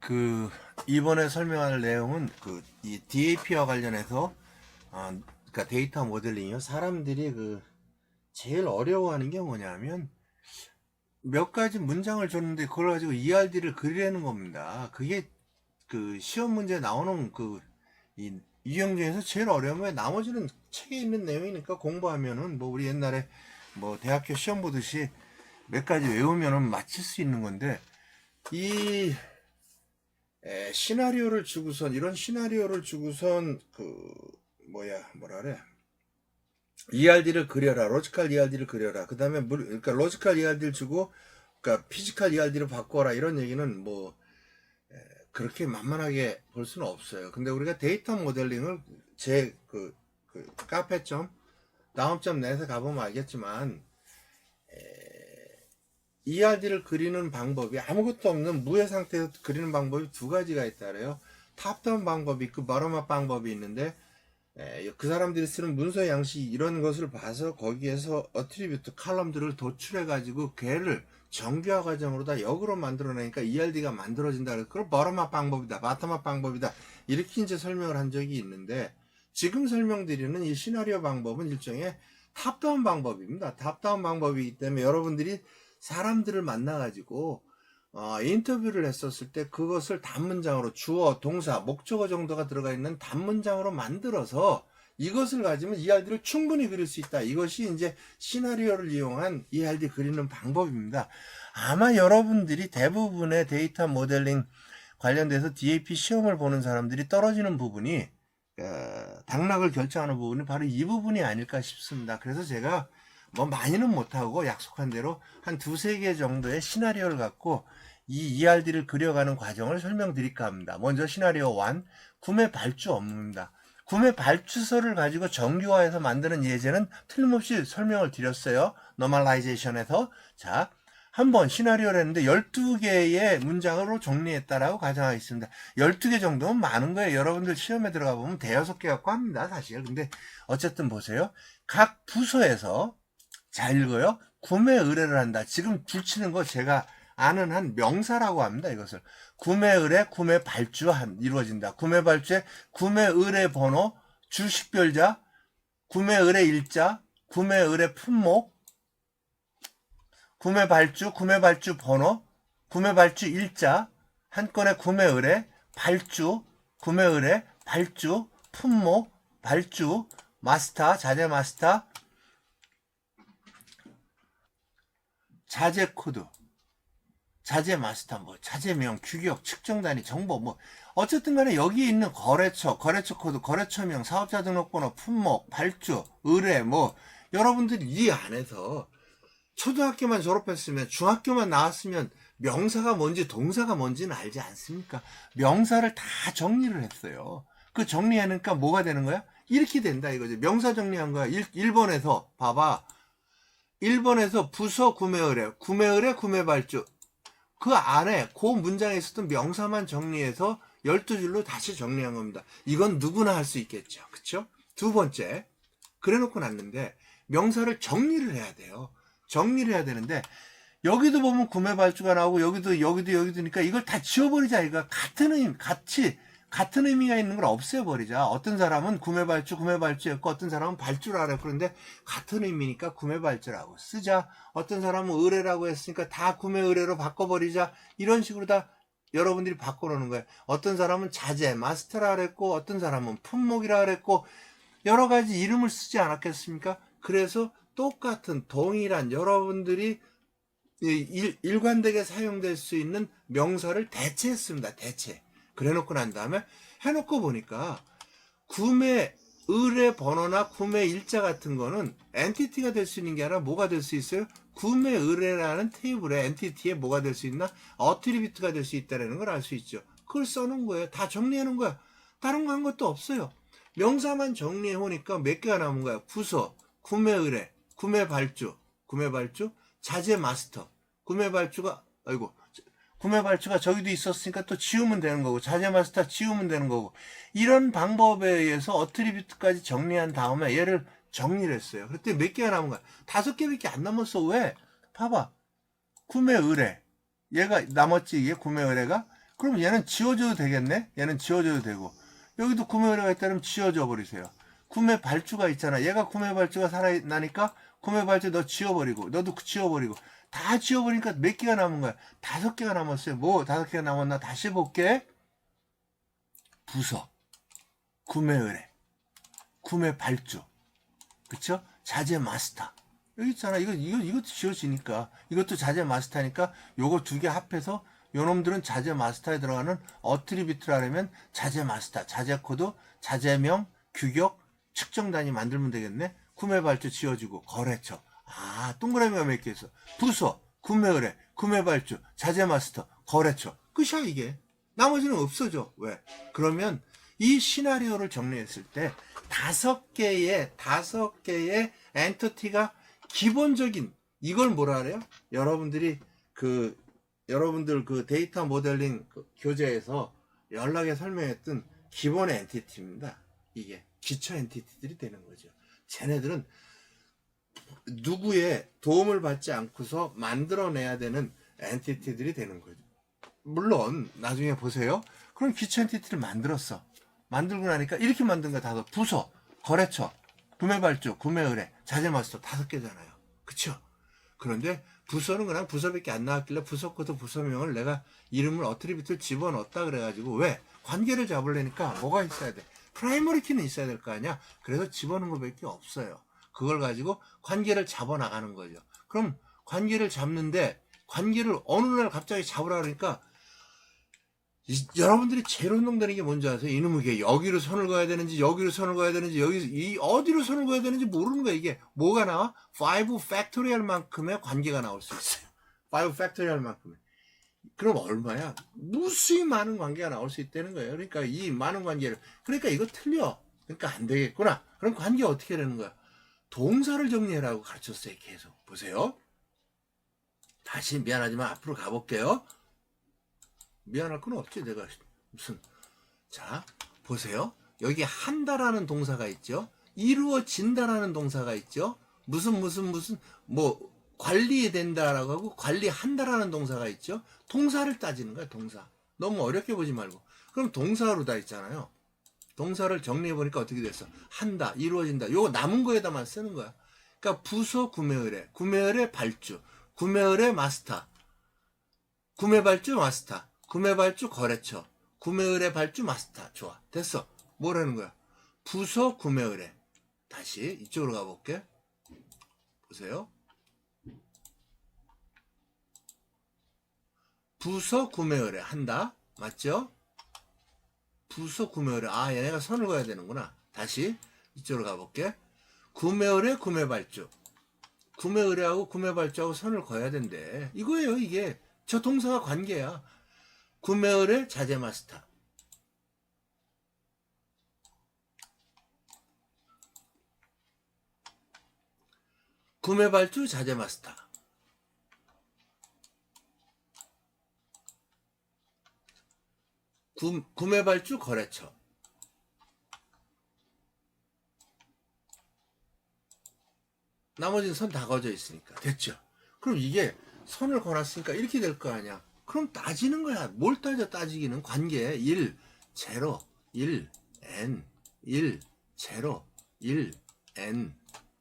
그 이번에 설명할 내용은 그 이 DAP와 관련해서 아 그러니까 데이터 모델링이요. 사람들이 그 제일 어려워하는 게 뭐냐면 몇 가지 문장을 줬는데 그걸 가지고 ERD를 그리려는 겁니다. 그게 그 시험 문제 나오는 그 이 유형 중에서 제일 어려운 거예요. 나머지는 책에 있는 내용이니까 공부하면은 뭐 우리 옛날에 뭐 대학교 시험 보듯이 몇 가지 외우면은 맞힐 수 있는 건데 이 에, 시나리오를 주고선 이런 시나리오를 주고선 그 뭐야 뭐라 그래? ERD를 그려라 로지컬 ERD를 그려라. 그 다음에 그러니까 로지컬 ERD를 주고 그러니까 피지컬 ERD를 바꿔라 이런 얘기는 뭐 에, 그렇게 만만하게 볼 수는 없어요. 근데 우리가 데이터 모델링을 제그 그 카페 점 다음 점 내에서 가보면 알겠지만 ERD를 그리는 방법이 아무것도 없는 무의 상태에서 그리는 방법이 두 가지가 있다래요. 탑다운 방법이 있고 버럼업 방법이 있는데 에, 그 사람들이 쓰는 문서 양식 이런 것을 봐서 거기에서 어트리뷰트 칼럼들을 도출해 가지고 걔를 정교화 과정으로 다 역으로 만들어내니까 ERD가 만들어진다. 그걸 버럼업 방법이다, 바텀업 방법이다 이렇게 이제 설명을 한 적이 있는데 지금 설명드리는 이 시나리오 방법은 일종의 탑다운 방법입니다. 탑다운 방법이기 때문에 여러분들이 사람들을 만나가지고 어, 인터뷰를 했었을 때 그것을 단문장으로 주어, 동사, 목적어 정도가 들어가 있는 단문장으로 만들어서 이것을 가지면 ERD를 충분히 그릴 수 있다. 이것이 이제 시나리오를 이용한 ERD 그리는 방법입니다. 아마 여러분들이 대부분의 데이터 모델링 관련돼서 DAP 시험을 보는 사람들이 떨어지는 부분이 어, 당락을 결정하는 부분이 바로 이 부분이 아닐까 싶습니다. 그래서 제가 뭐 많이는 못하고 약속한 대로 한 두세 개 정도의 시나리오를 갖고 이 ERD를 그려가는 과정을 설명드릴까 합니다. 먼저 시나리오 1, 구매 발주 업무입니다. 구매 발주서를 가지고 정규화해서 만드는 예제는 틀림없이 설명을 드렸어요. 노멀라이제이션에서. 자, 한번 시나리오를 했는데 12개의 문장으로 정리했다라고 가정하겠습니다. 12개 정도면 많은 거예요. 여러분들 시험에 들어가 보면 대여섯 개 갖고 합니다, 사실. 근데 어쨌든 보세요. 각 부서에서 잘 읽어요. 구매 의뢰를 한다. 지금 붙이는 거 제가 아는 한 명사라고 합니다. 이것을 구매 의뢰, 구매 발주한 이루어진다. 구매 발주에 구매 의뢰 번호, 주식별자, 구매 의뢰 일자, 구매 의뢰 품목, 구매 발주, 구매 발주 번호, 구매 발주 일자, 한 건의 구매 의뢰, 발주, 구매 의뢰, 발주, 품목, 발주, 마스터, 자재 마스터, 자재 코드, 자재 마스터, 뭐 자재명, 규격, 측정 단위, 정보, 뭐 어쨌든 간에 여기 있는 거래처, 거래처 코드, 거래처명, 사업자 등록번호, 품목, 발주, 의뢰, 뭐 여러분들이 이 안에서 초등학교만 졸업했으면 중학교만 나왔으면 명사가 뭔지 동사가 뭔지는 알지 않습니까? 명사를 다 정리를 했어요. 그 정리하니까 뭐가 되는 거야? 이렇게 된다 이거지. 명사 정리한 거야. 1, 1번에서 봐봐. 1번에서 부서 구매 의뢰, 구매 의뢰, 구매 발주. 그 안에 그 문장에 있었던 명사만 정리해서 12줄로 다시 정리한 겁니다. 이건 누구나 할 수 있겠죠. 그쵸? 두 번째. 그래 놓고 났는데 명사를 정리를 해야 돼요. 정리를 해야 되는데 여기도 보면 구매 발주가 나오고 여기도 여기도 여기도니까 이걸 다 지워버리자 이거 같은 의미 같이 같은 의미가 있는 걸 없애버리자. 어떤 사람은 구매 발주 구매 발주였고 어떤 사람은 발주라 그랬고 그런데 같은 의미니까 구매 발주라고 쓰자. 어떤 사람은 의뢰라고 했으니까 다 구매 의뢰로 바꿔버리자. 이런 식으로 다 여러분들이 바꿔놓는 거예요. 어떤 사람은 자재 마스터라 그랬고 어떤 사람은 품목이라 그랬고 여러 가지 이름을 쓰지 않았겠습니까? 그래서 똑같은 동일한 여러분들이 일, 일관되게 사용될 수 있는 명사를 대체했습니다. 대체. 그래 놓고 난 다음에 해놓고 보니까 구매 의뢰 번호나 구매 일자 같은 거는 엔티티가 될 수 있는 게 아니라 뭐가 될 수 있어요? 구매 의뢰라는 테이블에 엔티티에 뭐가 될 수 있나? 어트리비트가 될 수 있다는 걸 알 수 있죠. 그걸 써놓은 거예요. 다 정리해 놓은 거야. 다른 거 한 것도 없어요. 명사만 정리해 오니까 몇 개가 남은 거야. 부서, 구매 의뢰, 구매 발주, 구매 발주, 자재 마스터, 구매 발주가, 아이고, 구매 발주가 저기도 있었으니까 또 지우면 되는 거고, 자재 마스터 지우면 되는 거고, 이런 방법에 의해서 어트리뷰트까지 정리한 다음에 얘를 정리를 했어요. 그랬더니 몇 개가 남은 거야? 다섯 개밖에 안 남았어. 왜? 봐봐. 구매 의뢰. 얘가 남았지, 이게 구매 의뢰가? 그럼 얘는 지워줘도 되겠네? 얘는 지워줘도 되고. 여기도 구매 의뢰가 있다면 지워줘 버리세요. 구매 발주가 있잖아. 얘가 구매 발주가 살아나니까 구매 발주 너 지워버리고, 너도 지워버리고. 다 지워버리니까 몇 개가 남은 거야? 다섯 개가 남았어요. 뭐 다섯 개가 남았나? 다시 볼게. 부서, 구매 의뢰, 구매 발주, 그쵸? 자재 마스터. 여기 있잖아. 이거, 이거, 이것도 지워지니까. 이것도 자재 마스터니까 요거 두 개 합해서 요놈들은 자재 마스터에 들어가는 어트리뷰트를 하려면 자재 마스터, 자재 코드, 자재명, 규격, 측정 단위 만들면 되겠네. 구매 발주 지워주고, 거래처. 아, 동그라미가 몇 개 있어. 부서, 구매 의뢰, 구매 발주, 자재 마스터, 거래처. 끝이야, 이게. 나머지는 없어져. 왜? 그러면 이 시나리오를 정리했을 때 다섯 개의, 다섯 개의 엔터티가 기본적인, 이걸 뭐라 그래요? 여러분들이 그, 여러분들 그 데이터 모델링 그 교재에서 연락에 설명했던 기본 엔티티입니다. 이게 기초 엔티티들이 되는 거죠. 쟤네들은 누구의 도움을 받지 않고서 만들어내야 되는 엔티티들이 되는 거죠. 물론 나중에 보세요. 그럼 기초 엔티티를 만들었어. 만들고 나니까 이렇게 만든 거 다섯 부서, 거래처, 구매 발주, 구매 의뢰, 자재 마스터 다섯 개잖아요. 그쵸? 그런데 부서는 그냥 부서밖에 안 나왔길래 부서 코드 부서명을 내가 이름을 어트리뷰트를 집어넣었다 그래가지고 왜? 관계를 잡으려니까 뭐가 있어야 돼? 프라이머리 키는 있어야 될 거 아니야? 그래서 집어넣은 거밖에 없어요. 그걸 가지고 관계를 잡아 나가는 거죠. 그럼 관계를 잡는데 관계를 어느 날 갑자기 잡으라 그러니까 이- 여러분들이 제일 운동되는 게 뭔지 아세요? 이놈의 게 여기로 선을 그어야 되는지 여기로 선을 그어야 되는지 여기 이 어디로 선을 그어야 되는지 모르는 거야 이게 뭐가 나와? 5 팩토리얼만큼의 관계가 나올 수 있어요. 5 팩토리얼만큼의 그럼 얼마야? 무수히 많은 관계가 나올 수 있다는 거예요. 그러니까 이 많은 관계를 그러니까 이거 틀려. 그러니까 안 되겠구나. 그럼 관계 어떻게 되는 거야? 동사를 정리해라고 가르쳤어요. 계속 보세요. 다시 미안하지만 앞으로 가볼게요. 미안할 건 없지 내가 무슨 자 보세요 여기 한다라는 동사가 있죠 이루어진다라는 동사가 있죠 무슨 무슨 무슨 뭐 관리된다라고 하고 관리한다라는 동사가 있죠. 동사를 따지는 거야 동사. 너무 어렵게 보지 말고. 그럼 동사로 다 있잖아요. 동사를 정리해 보니까 어떻게 됐어? 한다 이루어진다. 요거 남은 거에다만 쓰는 거야. 그러니까 부서 구매 의뢰 구매 의뢰 발주. 구매 의뢰 마스터. 구매 발주 마스터. 구매 발주 거래처. 구매 의뢰 발주 마스터. 좋아. 됐어. 뭐라는 거야? 부서 구매 의뢰 다시 이쪽으로 가볼게. 보세요 부서 구매 의뢰 한다. 맞죠? 부서 구매 의뢰 아 얘네가 선을 그어야 되는구나. 다시 이쪽으로 가볼게. 구매 의뢰 구매 발주. 구매 의뢰하고 구매 발주하고 선을 그어야 된대. 이거예요 이게. 저 동사가 관계야. 구매 의뢰 자재 마스터. 구매 발주 자재 마스터 구, 구매 발주 거래처. 나머지는 선 다 거져 있으니까. 됐죠? 그럼 이게 선을 걸었으니까 이렇게 될 거 아니야? 그럼 따지는 거야. 뭘 따져 따지기는? 관계. 1 0 1 n 1 0 1 n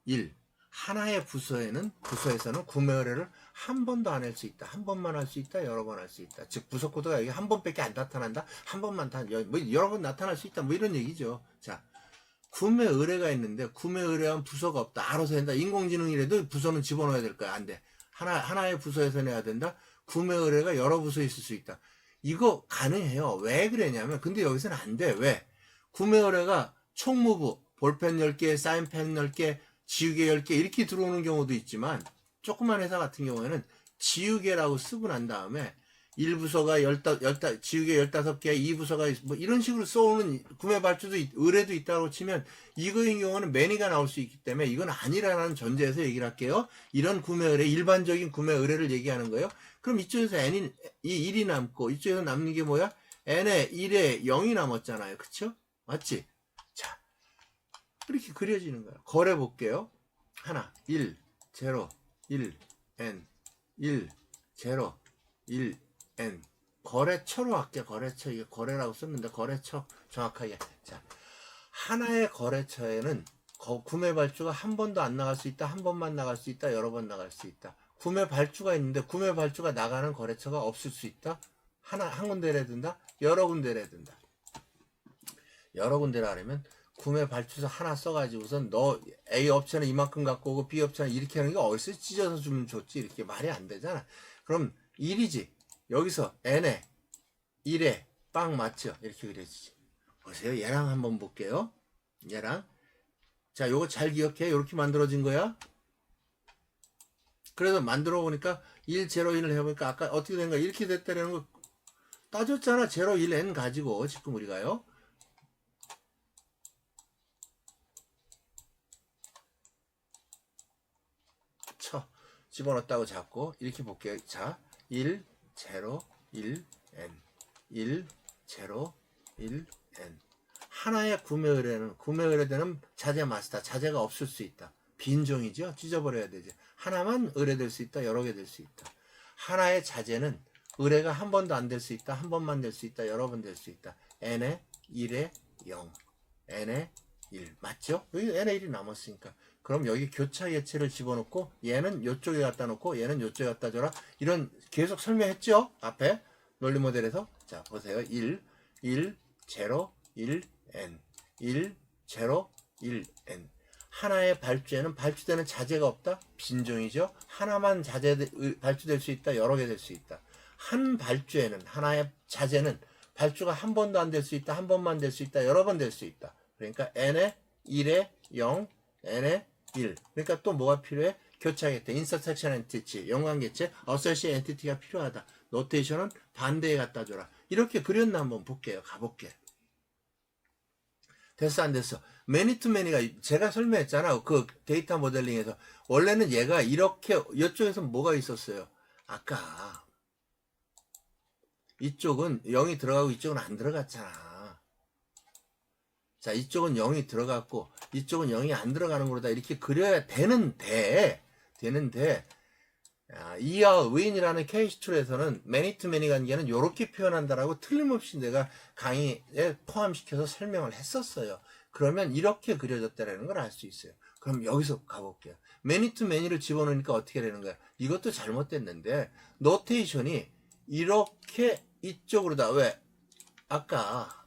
1 하나의 부서에는 부서에서는 구매 의뢰를 한 번도 안 할 수 있다. 한 번만 할 수 있다. 여러 번 할 수 있다. 즉 부서 코드가 여기 한 번밖에 안 나타난다. 한 번만 다, 여- 뭐 여러 번 나타날 수 있다. 뭐 이런 얘기죠. 자, 구매 의뢰가 있는데 구매 의뢰한 부서가 없다. 알아서 한다. 인공지능이라도 부서는 집어넣어야 될 거야. 안 돼. 하나 하나의 부서에서 내야 된다. 구매 의뢰가 여러 부서에 있을 수 있다. 이거 가능해요. 왜 그러냐면 근데 여기서는 안 돼. 왜? 구매 의뢰가 총무부, 볼펜 10개, 사인펜 10개, 지우개 10개 이렇게 들어오는 경우도 있지만 조그만 회사 같은 경우에는 지우개라고 쓰고 난 다음에 1부서가 15, 15, 지우개 15개, 2부서가 뭐 이런 식으로 써오는 구매 발주도 있- 의뢰도 있다고 치면 이거인 경우는 매니가 나올 수 있기 때문에 이건 아니라는 전제에서 얘기를 할게요. 이런 구매 의뢰, 일반적인 구매 의뢰를 얘기하는 거예요. 그럼 이쪽에서 n이, 이 1이 남고 이쪽에서 남는 게 뭐야? n에 1에 0이 남았잖아요. 그쵸? 맞지? 자, 이렇게 그려지는 거야. 거래 볼게요. 하나, 1, 0, 1, n, 1, 0, 1, n. 거래처로 할게 거래처. 이게 거래라고 썼는데 거래처 정확하게. 자 하나의 거래처에는 거- 구매 발주가 한 번도 안 나갈 수 있다 한 번만 나갈 수 있다 여러 번 나갈 수 있다. 구매 발주가 있는데 구매 발주가 나가는 거래처가 없을 수 있다. 하나 한 군데를 든다 여러 군데를 든다. 여러 군데를 하려면 구매 발주서 하나 써가지고선 너 A 업체는 이만큼 갖고 오고 B 업체는 이렇게 하는 게 어디서 찢어서 주면 좋지? 이렇게 말이 안 되잖아. 그럼 1이지. 여기서 n에 1에 빵 맞죠? 이렇게 그려지지. 보세요. 얘랑 한번 볼게요. 얘랑. 자 요거 잘 기억해. 이렇게 만들어진 거야. 그래서 만들어 보니까 1, 0, 1을 해보니까 아까 어떻게 된 거야? 이렇게 됐다는 거 따졌잖아. 0, 1, n 가지고 지금 우리가요 쳐 집어넣었다고 잡고 이렇게 볼게요. 자, 1, 0, 1, n 1, 0, 1, n 하나의 구매 의뢰는 구매 의뢰되는 자재 마스터 자재가 없을 수 있다. 빈 종이죠. 찢어버려야 되지. 하나만 의뢰될 수 있다. 여러 개 될 수 있다. 하나의 자재는 의뢰가 한 번도 안 될 수 있다. 한 번만 될 수 있다. 여러 번 될 수 있다. n에 1에 0, n에 1 맞죠? 여기 n에 1이 남았으니까 그럼 여기 교차 예체를 집어넣고 얘는 이쪽에 갖다 놓고 얘는 이쪽에 갖다 줘라. 이런 계속 설명했죠? 앞에 논리 모델에서? 자 보세요. 1 1 0 1 n 1 0 1 n 하나의 발주에는 발주되는 자재가 없다. 빈종이죠. 하나만 자재 발주될 수 있다. 여러 개 될 수 있다. 한 발주에는 하나의 자재는 발주가 한 번도 안 될 수 있다. 한 번만 될 수 있다. 여러 번 될 수 있다. 그러니까 n에 1에 0 n에 1. 그러니까 또 뭐가 필요해? 교차겠다. intersection entity, 연관계체, associate entity가 필요하다. 노테이션은 반대에 갖다 줘라. 이렇게 그렸나 한번 볼게요. 가볼게. 됐어 안 됐어? many to many가 제가 설명했잖아. 그 데이터 모델링에서 원래는 얘가 이렇게 이쪽에서 뭐가 있었어요? 아까 이쪽은 0이 들어가고 이쪽은 안 들어갔잖아. 자, 이쪽은 0이 들어갔고, 이쪽은 0이 안 들어가는 거다. 이렇게 그려야 되는데, 되는데, 아, 이어 윈이라는 케이스 툴에서는 many to many 관계는 이렇게 표현한다라고 틀림없이 내가 강의에 포함시켜서 설명을 했었어요. 그러면 이렇게 그려졌다라는 걸 알 수 있어요. 그럼 여기서 가볼게요. many to many를 집어넣으니까 어떻게 되는 거야? 이것도 잘못됐는데, 노테이션이 이렇게 이쪽으로다. 왜? 아까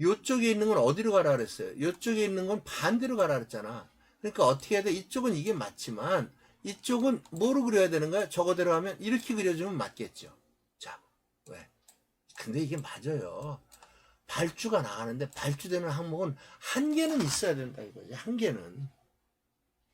요쪽에 있는 건 어디로 가라 그랬어요? 요쪽에 있는 건 반대로 가라 그랬잖아. 그러니까 어떻게 해야 돼? 이쪽은 이게 맞지만 이쪽은 뭐로 그려야 되는 거야? 저거대로 하면 이렇게 그려주면 맞겠죠. 자, 왜? 근데 이게 맞아요. 발주가 나가는데 발주되는 항목은 한 개는 있어야 된다 이거지. 한 개는.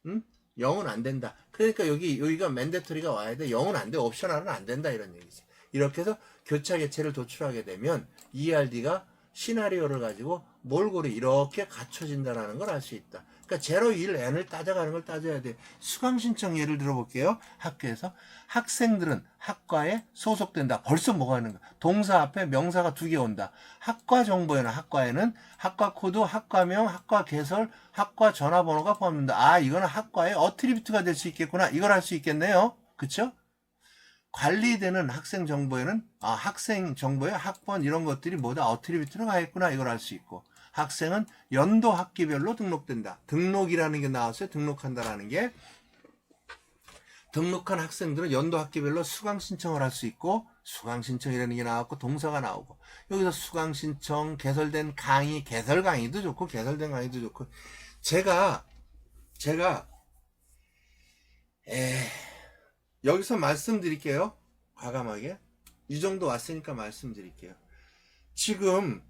응? 0은 안 된다. 그러니까 여기 여기가 맨데토리가 와야 돼. 0은 안 돼. 옵셔널은 안 된다 이런 얘기지. 이렇게 해서 교차 개체를 도출하게 되면 ERD가 시나리오를 가지고 몰골이 이렇게 갖춰진다라는 걸 알 수 있다. 그러니까 0, 1, n을 따져가는 걸 따져야 돼. 수강 신청 예를 들어볼게요. 학교에서 학생들은 학과에 소속된다. 벌써 뭐가 있는 거야? 동사 앞에 명사가 두 개 온다. 학과 정보에는 학과에는 학과 코드, 학과명, 학과 개설, 학과 전화번호가 포함된다. 아, 이거는 학과의 어트리뷰트가 될 수 있겠구나. 이걸 할 수 있겠네요. 그쵸? 관리되는 학생 정보에는 아 학생 정보에 학번 이런 것들이 뭐다 어트리뷰트는 가있구나 이걸 알 수 있고. 학생은 연도 학기별로 등록된다. 등록이라는 게 나왔어요. 등록한다라는 게. 등록한 학생들은 연도 학기별로 수강 신청을 할 수 있고 수강 신청이라는 게 나왔고 동사가 나오고. 여기서 수강 신청 개설된 강의 개설 강의도 좋고 개설된 강의도 좋고. 제가 제가 에 여기서 말씀드릴게요. 과감하게. 이 정도 왔으니까 말씀드릴게요. 지금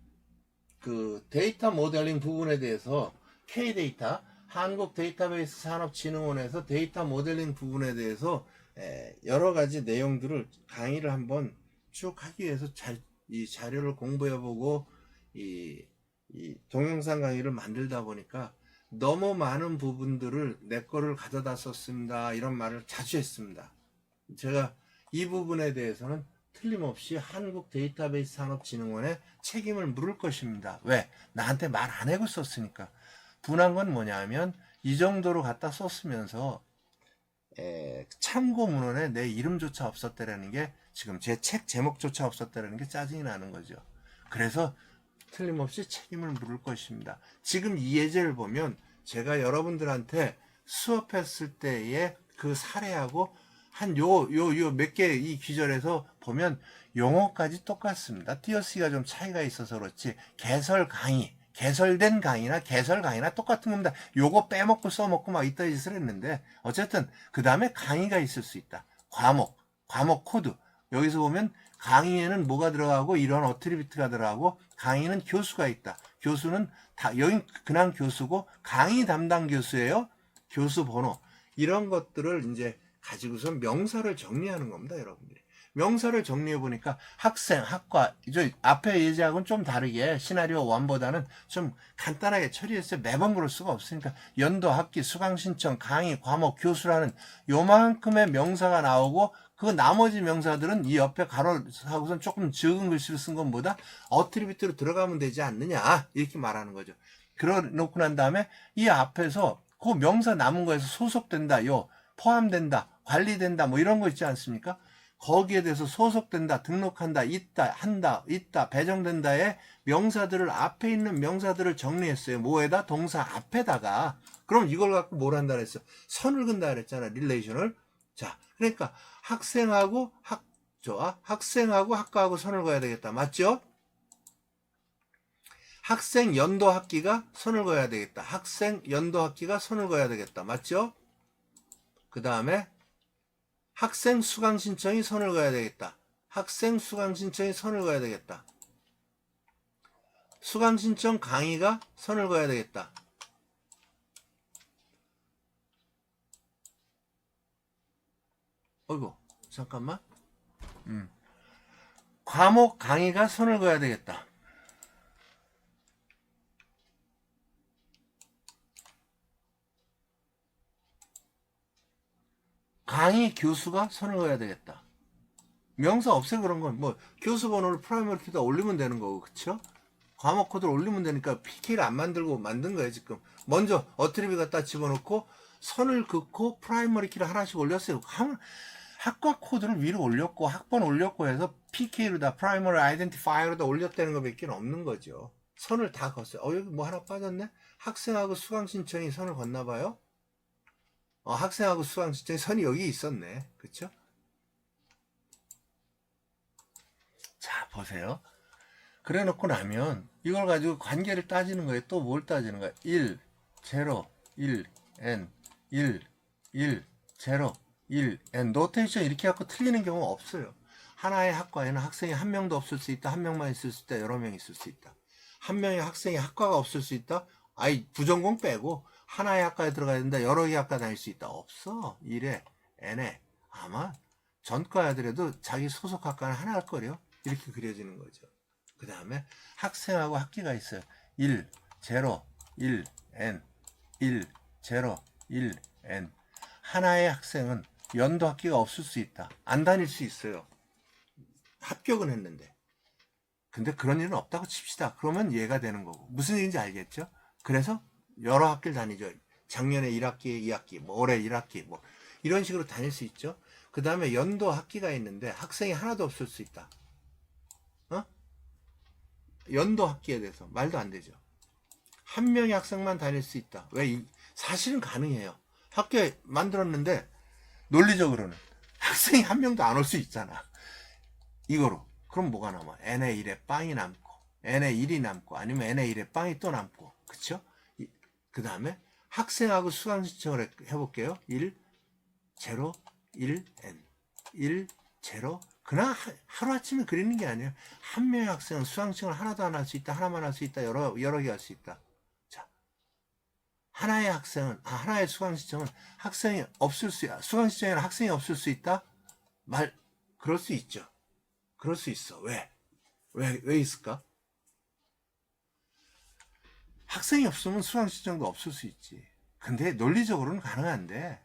그 데이터 모델링 부분에 대해서 K데이터 한국 데이터베이스 산업진흥원에서 데이터 모델링 부분에 대해서 에, 여러 가지 내용들을 강의를 한번 쭉 하기 위해서 잘, 이 자료를 공부해보고 이, 이 동영상 강의를 만들다 보니까 너무 많은 부분들을 내 거를 가져다 썼습니다. 이런 말을 자주 했습니다. 제가 이 부분에 대해서는 틀림없이 한국 데이터베이스 산업진흥원에 책임을 물을 것입니다. 왜? 나한테 말안 해고 썼으니까. 분한 건 뭐냐면 이 정도로 갖다 썼으면서 에, 참고 문헌에 내 이름조차 없었다라는 게 지금 제 책 제목조차 없었다라는 게 짜증이 나는 거죠. 그래서 틀림없이 책임을 물을 것입니다. 지금 이 예제를 보면 제가 여러분들한테 수업했을 때의 그 사례하고 한 요 요 요 몇 개이 귀절에서 보면 용어까지 똑같습니다. 띄어쓰기가 좀 차이가 있어서 그렇지 개설 강의 개설된 강의나 개설 강의나 똑같은 겁니다. 요거 빼먹고 써먹고 막 이따 짓을 했는데 어쨌든 그 다음에 강의가 있을 수 있다. 과목 과목 코드 여기서 보면 강의에는 뭐가 들어가고 이런 어트리비트가 들어가고 강의는 교수가 있다. 교수는 다 여긴 그냥 교수고 강의 담당 교수예요. 교수 번호 이런 것들을 이제 가지고서 명사를 정리하는 겁니다, 여러분들이. 명사를 정리해 보니까 학생, 학과, 저 앞에 예제하고는 좀 다르게 시나리오 1보다는 좀 간단하게 처리했어요. 매번 그럴 수가 없으니까 연도, 학기, 수강 신청, 강의, 과목, 교수라는 요만큼의 명사가 나오고 그 나머지 명사들은 이 옆에 가로하고선 조금 적은 글씨를 쓴 것보다 어트리비트로 들어가면 되지 않느냐 이렇게 말하는 거죠. 그러 놓고 난 다음에 이 앞에서 그 명사 남은 거에서 소속된다, 요 포함된다, 관리된다, 뭐 이런 거 있지 않습니까? 거기에 대해서 소속된다, 등록한다, 있다, 한다, 있다, 배정된다의 명사들을 앞에 있는 명사들을 정리했어요. 뭐에다 동사 앞에다가 그럼 이걸 갖고 뭘 한다 그랬어? 선을 근다 그랬잖아. 릴레이션을. 자, 그러니까 학생하고 학 좋아. 학생하고 학과하고 선을 그어야 되겠다. 맞죠? 학생 연도 학기가 선을 그어야 되겠다. 학생 연도 학기가 선을 그어야 되겠다. 맞죠? 그 다음에 학생 수강 신청이 선을 그어야 되겠다. 학생 수강 신청이 선을 그어야 되겠다. 수강 신청 강의가 선을 그어야 되겠다. 어이구, 잠깐만. 음. 과목 강의가 선을 그어야 되겠다. 강의 교수가 선을 그어야 되겠다. 명사 없애 그런 건 뭐 교수 번호를 프라이머리 키다 올리면 되는 거고 그쵸? 과목 코드를 올리면 되니까 PK를 안 만들고 만든 거예요 지금. 먼저 어트리비 갖다 집어넣고 선을 긋고 프라이머리 키를 하나씩 올렸어요. 한- 학과 코드를 위로 올렸고 학번 올렸고 해서 PK로 다 프라이머리 아이덴티파이어로 다 올렸다는 것밖에 없는 거죠. 선을 다 걷어요. 어 여기 뭐 하나 빠졌네? 학생하고 수강 신청이 선을 걷나 봐요 어, 학생하고 수강 신청이 선이 여기 있었네 그쵸? 자 보세요 그래 놓고 나면 이걸 가지고 관계를 따지는 거예요. 또 뭘 따지는 거야? 1, 0, 1, n, 1, 1, 0, 1, n. 노테이션 이렇게 갖고 틀리는 경우가 없어요. 하나의 학과에는 학생이 한 명도 없을 수 있다. 한 명만 있을 수 있다. 여러 명 있을 수 있다. 한 명의 학생이 학과가 없을 수 있다. 아이 부전공 빼고 하나의 학과에 들어가야 된다. 여러 개 학과 다닐 수 있다. 없어. 1에 n에 아마 전과야들에도 자기 소속 학과는 하나 할 거려. 이렇게 그려지는 거죠. 그 다음에 학생하고 학기가 있어요. 1, 0, 1, n, 1, 0, 1, n. 하나의 학생은 연도 학기가 없을 수 있다. 안 다닐 수 있어요. 합격은 했는데. 근데 그런 일은 없다고 칩시다. 그러면 얘가 되는 거고. 무슨 얘기인지 알겠죠? 그래서 여러 학기를 다니죠. 작년에 1학기, 2학기, 뭐 올해 1학기, 뭐 이런 식으로 다닐 수 있죠. 그 다음에 연도 학기가 있는데 학생이 하나도 없을 수 있다. 어? 연도 학기에 대해서 말도 안 되죠. 한 명의 학생만 다닐 수 있다. 왜? 이- 사실은 가능해요. 학교에 만들었는데 논리적으로는 학생이 한 명도 안 올 수 있잖아. 이거로. 그럼 뭐가 남아? n의 1에 빵이 남고, n의 1이 남고, 아니면 n의 1에 빵이 또 남고. 그쵸? 그 다음에 학생하고 수강 신청을 해- 해볼게요. 1, 0, 1, n. 1, 0, 그냥 하- 하루아침에 그리는 게 아니에요. 한 명의 학생은 수강증을 하나도 안 할 수 있다, 하나만 할 수 있다, 여러, 여러 개 할 수 있다. 자. 하나의 학생은, 아, 하나의 수강 신청은 학생이 없을 수, 수강 신청에는 학생이 없을 수 있다? 말, 그럴 수 있죠. 그럴 수 있어. 왜? 왜, 왜 있을까? 학생이 없으면 수강 신청도 없을 수 있지. 근데 논리적으로는 가능한데,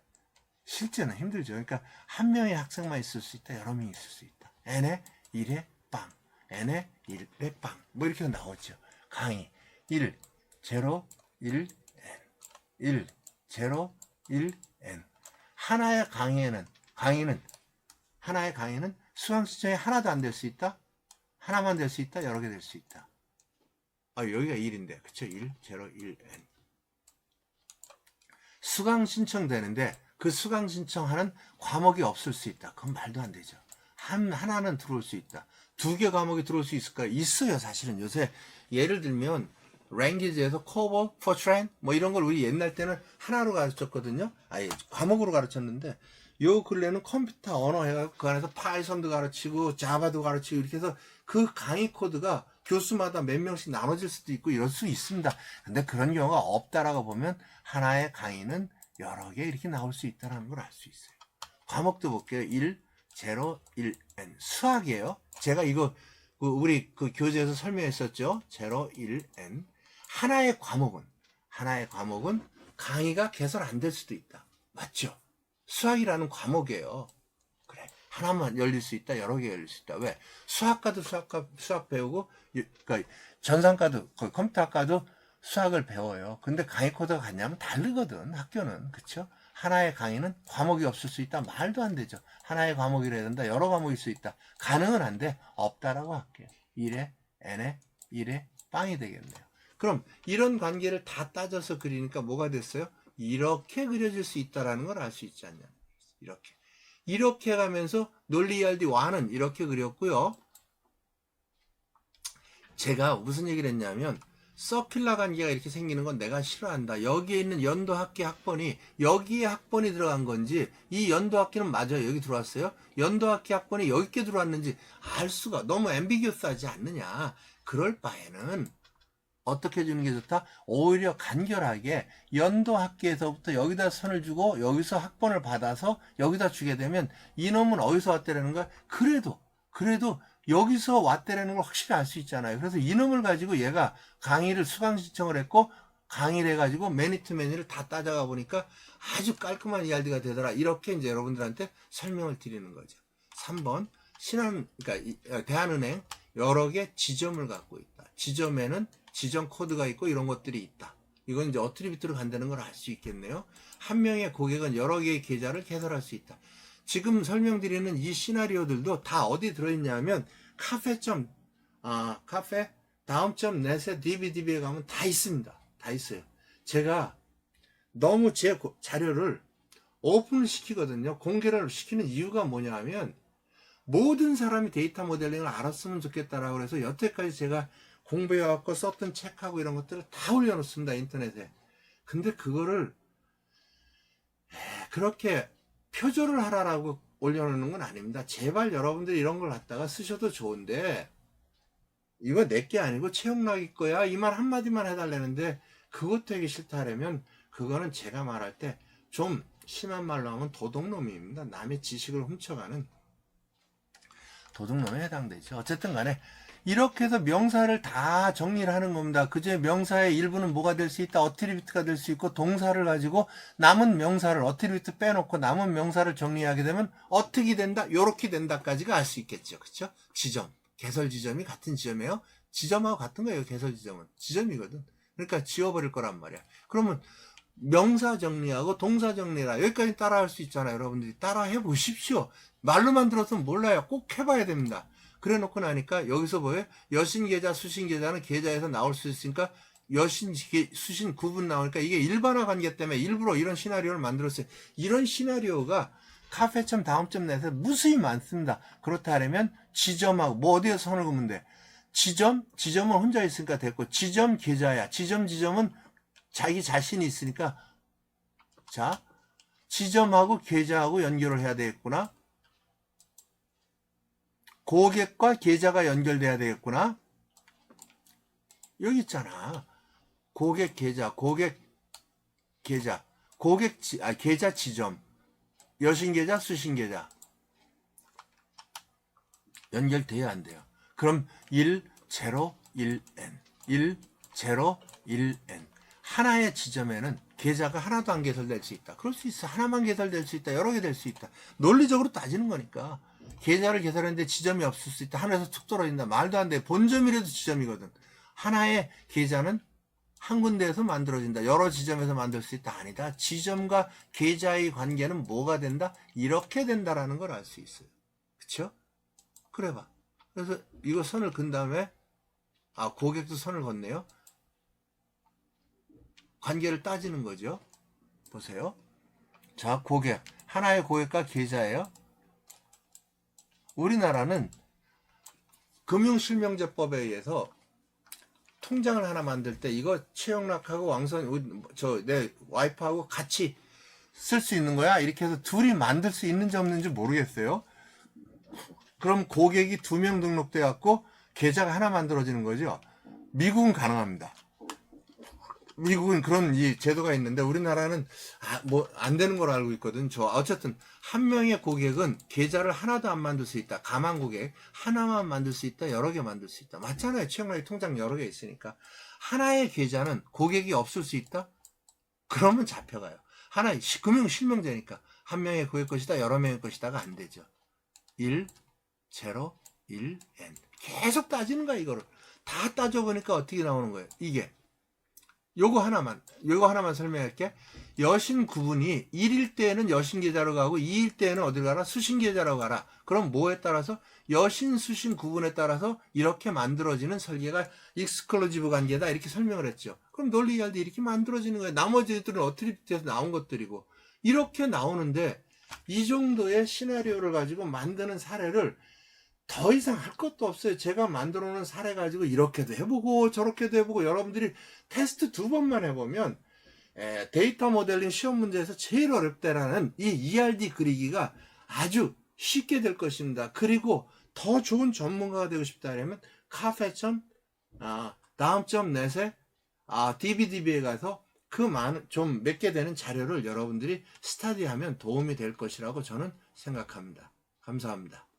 실제는 힘들죠. 그러니까 한 명의 학생만 있을 수 있다, 여러 명이 있을 수 있다. n에 1에 빵, n에 1에 빵. 뭐 이렇게 나오죠. 강의 1, 0, 1, n. 1, 0, 1, n. 하나의 강의에는 강의는 하나의 강의는 수강 신청이 하나도 안 될 수 있다. 하나만 될 수 있다. 여러 개 될 수 있다. 아 여기가 1인데 그쵸? 1, 0, 1, n 수강 신청되는데 그 수강 신청하는 과목이 없을 수 있다. 그건 말도 안 되죠. 한 하나는 들어올 수 있다. 두 개 과목이 들어올 수 있을까? 있어요, 사실은 요새 예를 들면 랭귀지에서 코버, 포트렌 뭐 이런 걸 우리 옛날 때는 하나로 가르쳤거든요. 아예 과목으로 가르쳤는데 요 근래는 컴퓨터 언어 해가지고 그 안에서 파이썬도 가르치고 자바도 가르치고 이렇게 해서 그 강의 코드가 교수마다 몇 명씩 나눠질 수도 있고 이럴 수 있습니다. 근데 그런 경우가 없다라고 보면 하나의 강의는 여러 개 이렇게 나올 수 있다는 걸 알 수 있어요. 과목도 볼게요. 1, 0, 1, n. 수학이에요. 제가 이거 그 우리 그 교재에서 설명했었죠. 0, 1, n. 하나의 과목은 하나의 과목은 강의가 개설 안 될 수도 있다. 맞죠? 수학이라는 과목이에요. 하나만 열릴 수 있다. 여러 개 열릴 수 있다. 왜? 수학과도 수학과 수학 배우고 유- 그러니까 전산과도 그 컴퓨터학과도 수학을 배워요. 근데 강의 코드가 같냐면 다르거든. 학교는. 그쵸? 하나의 강의는 과목이 없을 수 있다. 말도 안 되죠. 하나의 과목이라 된다. 여러 과목일 수 있다. 가능은 안 돼. 없다라고 할게요. 1에 n에 1에 빵이 되겠네요. 그럼 이런 관계를 다 따져서 그리니까 뭐가 됐어요? 이렇게 그려질 수 있다라는 걸 알 수 있지 않냐. 이렇게. 이렇게 가면서 논리 열디 와는 이렇게 그렸고요. 제가 무슨 얘기를 했냐면 서큘라 관계가 이렇게 생기는 건 내가 싫어한다. 여기에 있는 연도 학기 학번이 여기에 학번이 들어간 건지 이 연도 학기는 맞아요. 여기 들어왔어요. 연도 학기 학번이 여기께 들어왔는지 알 수가 너무 앰비규스하지 않느냐. 그럴 바에는 어떻게 주는 게 좋다? 오히려 간결하게 연도 학기에서부터 여기다 선을 주고 여기서 학번을 받아서 여기다 주게 되면 이놈은 어디서 왔다라는 거야? 그래도 그래도 여기서 왔다라는 걸 확실히 알 수 있잖아요. 그래서 이놈을 가지고 얘가 강의를 수강 신청을 했고 강의를 해가지고 매니트 매니를 다 따져가 보니까 아주 깔끔한 ERD가 되더라. 이렇게 이제 여러분들한테 설명을 드리는 거죠. 3번 신한 그러니까 이- 어, 대한은행 여러 개 지점을 갖고 있다. 지점에는 지점 코드가 있고 이런 것들이 있다. 이건 이제 어트리뷰트로 간다는 걸 알 수 있겠네요. 한 명의 고객은 여러 개의 계좌를 개설할 수 있다. 지금 설명드리는 이 시나리오들도 다 어디 들어있냐면 카페 점 아 카페 다음 점 넷에 DBDB에 가면 다 있습니다. 다 있어요. 제가 너무 제 고- 자료를 오픈을 시키거든요. 공개를 시키는 이유가 뭐냐면 모든 사람이 데이터 모델링을 알았으면 좋겠다라고 해서 여태까지 제가 공부해왔고 썼던 책하고 이런 것들을 다 올려놓습니다. 인터넷에. 근데 그거를 에, 그렇게 표절을 하라라고 올려놓는 건 아닙니다. 제발 여러분들이 이런 걸 갖다가 쓰셔도 좋은데 이거 내 게 아니고 최영락이 거야 이 말 한마디만 해달라는데 그것도 하기 싫다 하려면 그거는 제가 말할 때 좀 심한 말로 하면 도둑놈입니다. 남의 지식을 훔쳐가는 도둑놈에 해당되죠. 어쨌든 간에 이렇게 해서 명사를 다 정리를 하는 겁니다. 그제 명사의 일부는 뭐가 될 수 있다. 어트리뷰트가 될 수 있고 동사를 가지고 남은 명사를 어트리뷰트 빼놓고 남은 명사를 정리하게 되면 어떻게 된다. 요렇게 된다까지가 알 수 있겠죠. 그렇죠? 지점. 개설 지점이 같은 지점이에요. 지점하고 같은 거예요. 개설 지점은. 지점이거든. 그러니까 지워버릴 거란 말이야. 그러면 명사 정리하고 동사 정리라 여기까지 따라할 수 있잖아요. 여러분들이 따라해 보십시오. 말로만 들었으면 몰라요. 꼭 해봐야 됩니다. 그래 놓고 나니까 여기서 뭐예요? 여신 계좌, 수신 계좌는 계좌에서 나올 수 있으니까 여신, 계- 수신 구분 나오니까 이게 일반화 관계 때문에 일부러 이런 시나리오를 만들었어요. 이런 시나리오가 카페점 다음점 넷에 무수히 많습니다. 그렇다 하려면 지점하고 뭐 어디에 선을 그으면 돼? 지점, 지점은 혼자 있으니까 됐고 지점 계좌야. 지점 지점은 자기 자신이 있으니까 자 지점하고 계좌하고 연결을 해야 되겠구나. 고객과 계좌가 연결돼야 되겠구나. 여기 있잖아. 고객 계좌, 고객 계좌, 고객 지, 아, 계좌 지점, 여신 계좌, 수신 계좌. 연결돼야 안 돼요. 그럼 1, 0, 1n. 1, 0, 1n. 하나의 지점에는 계좌가 하나도 안 개설될 수 있다. 그럴 수 있어. 하나만 개설될 수 있다. 여러 개 될 수 있다. 논리적으로 따지는 거니까. 계좌를 개설했는데 지점이 없을 수 있다. 하나에서 툭 떨어진다. 말도 안 돼. 본점이라도 지점이거든. 하나의 계좌는 한 군데에서 만들어진다. 여러 지점에서 만들 수 있다. 아니다. 지점과 계좌의 관계는 뭐가 된다? 이렇게 된다라는 걸 알 수 있어요. 그쵸? 그래 봐. 그래서 이거 선을 근 다음에 아 고객도 선을 걷네요. 관계를 따지는 거죠. 보세요. 자, 고객. 하나의 고객과 계좌예요. 우리나라는 금융실명제법에 의해서 통장을 하나 만들 때 이거 최영락하고 왕선 저 내 와이프하고 같이 쓸 수 있는 거야 이렇게 해서 둘이 만들 수 있는지 없는지 모르겠어요. 그럼 고객이 두 명 등록돼 갖고 계좌가 하나 만들어지는 거죠. 미국은 가능합니다. 미국은 그런 이 제도가 있는데 우리나라는 아, 뭐 안 되는 걸로 알고 있거든. 저 어쨌든 한 명의 고객은 계좌를 하나도 안 만들 수 있다. 가만 고객 하나만 만들 수 있다. 여러 개 만들 수 있다. 맞잖아요. 최영락이 통장 여러 개 있으니까 하나의 계좌는 고객이 없을 수 있다. 그러면 잡혀가요. 하나 금융 실명제니까 한 명의 고객 것이다. 여러 명의 것이다가 안 되죠. 1 0 1 n 계속 따지는 거야 이거를 다 따져보니까 어떻게 나오는 거예요. 이게 요거 하나만, 요거 하나만 설명할게. 여신 구분이 1일 때에는 여신 계좌로 가고 2일 때에는 어디로 가라? 수신 계좌로 가라. 그럼 뭐에 따라서? 여신, 수신 구분에 따라서 이렇게 만들어지는 설계가 익스클루지브 관계다. 이렇게 설명을 했죠. 그럼 논리 이해할 때 이렇게 만들어지는 거예요. 나머지들은 어트리뷰 돼서 나온 것들이고. 이렇게 나오는데 이 정도의 시나리오를 가지고 만드는 사례를 더 이상 할 것도 없어요. 제가 만들어 놓은 사례 가지고 이렇게도 해보고 저렇게도 해보고 여러분들이 테스트 두 번만 해보면 에, 데이터 모델링 시험 문제에서 제일 어렵다라는 이 ERD 그리기가 아주 쉽게 될 것입니다. 그리고 더 좋은 전문가가 되고 싶다면 카페점 아, 다음 점 넷에 아, DBDB에 가서 그 많은 좀 몇 개 되는 자료를 여러분들이 스타디하면 도움이 될 것이라고 저는 생각합니다. 감사합니다.